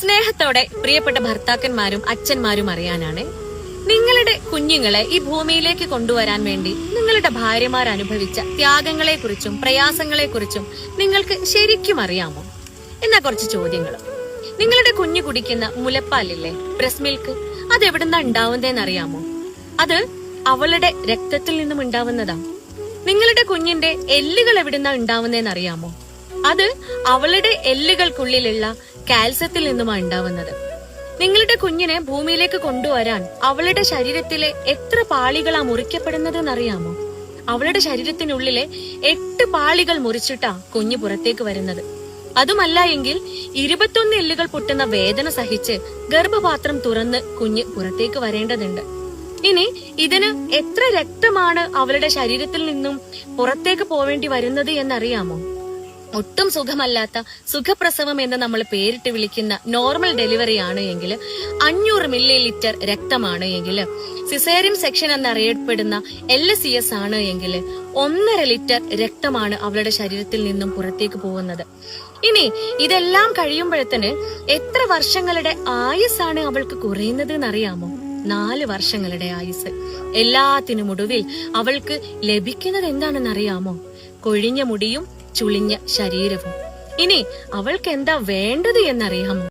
സ്നേഹത്തോടെ പ്രിയപ്പെട്ട ഭർത്താക്കന്മാരും അച്ഛന്മാരും അറിയാനാണ് നിങ്ങളുടെ കുഞ്ഞുങ്ങളെ ഈ ഭൂമിയിലേക്ക് കൊണ്ടുവരാൻ വേണ്ടി നിങ്ങളുടെ ഭാര്യമാർ അനുഭവിച്ച ത്യാഗങ്ങളെക്കുറിച്ചും പ്രയാസങ്ങളെക്കുറിച്ചും നിങ്ങൾക്ക് ശരിക്കും അറിയാമോ? എന്നാ കുറച്ച് ചോദ്യങ്ങൾ. നിങ്ങളുടെ കുഞ്ഞു കുടിക്കുന്ന മുലപ്പാലില്ലേ? Brass milk? അത് എവിടുന്നാ ഉണ്ടാവുന്നതെന്ന് അറിയാമോ അത് അവളുടെ രക്തത്തിൽ നിന്നും ഉണ്ടാവുന്നതാ. നിങ്ങളുടെ കുഞ്ഞിന്റെ എല്ലുകൾ എവിടുന്നാ ഉണ്ടാവുന്നതെന്ന് അറിയാമോ അത് അവളുടെ എല്ലുകൾക്കുള്ളിലുള്ള കാൽസ്യത്തിൽ നിന്നുമാണ് ഉണ്ടാവുന്നത്. നിങ്ങളുടെ കുഞ്ഞിനെ ഭൂമിയിലേക്ക് കൊണ്ടുവരാൻ അവളുടെ ശരീരത്തിലെ എത്ര പാളികളാ മുറിക്കപ്പെടുന്നത് എന്നറിയാമോ അവളുടെ ശരീരത്തിനുള്ളിലെ എട്ട് പാളികൾ മുറിച്ചിട്ടാ കുഞ്ഞ് പുറത്തേക്ക് വരുന്നത്. അതുമല്ല എങ്കിൽ ഇരുപത്തൊന്ന് എല്ലുകൾ പൊട്ടുന്ന വേദന സഹിച്ച് ഗർഭപാത്രം തുറന്ന് കുഞ്ഞ് പുറത്തേക്ക് വരേണ്ടതുണ്ട്. ഇനി ഇതിന് എത്ര രക്തമാണ് അവളുടെ ശരീരത്തിൽ നിന്നും പുറത്തേക്ക് പോവേണ്ടി വരുന്നത് എന്നറിയാമോ? ഒട്ടും സുഖമല്ലാത്ത സുഖപ്രസവം എന്ന് നമ്മൾ പേരിട്ട് വിളിക്കുന്ന നോർമൽ ഡെലിവറി ആണ് എങ്കിൽ അഞ്ഞൂറ് മില്ലി ലിറ്റർ രക്തമാണ് എങ്കിൽ സിസേറിയൻ സെക്ഷൻ എന്നറിയപ്പെടുന്ന എൽ സി എസ് ആണ് എങ്കിൽ ഒന്നര ലിറ്റർ രക്തമാണ് അവളുടെ ശരീരത്തിൽ നിന്നും പുറത്തേക്ക് പോകുന്നത്. ഇനി ഇതെല്ലാം കഴിയുമ്പോഴത്തേന് എത്ര വർഷങ്ങളുടെ ആയുസ്സാണ് അവൾക്ക് കുറയുന്നത് എന്നറിയാമോ? നാല് വർഷങ്ങളുടെ ആയുസ് എല്ലാത്തിനും ഒടുവിൽ അവൾക്ക് ലഭിക്കുന്നത് എന്താണെന്നറിയാമോ? കൊഴിഞ്ഞ മുടിയും ചുളിഞ്ഞ ശരീരവും. ഇനി അവൾക്ക് എന്താ വേണ്ടത് എന്നറിയാമോ?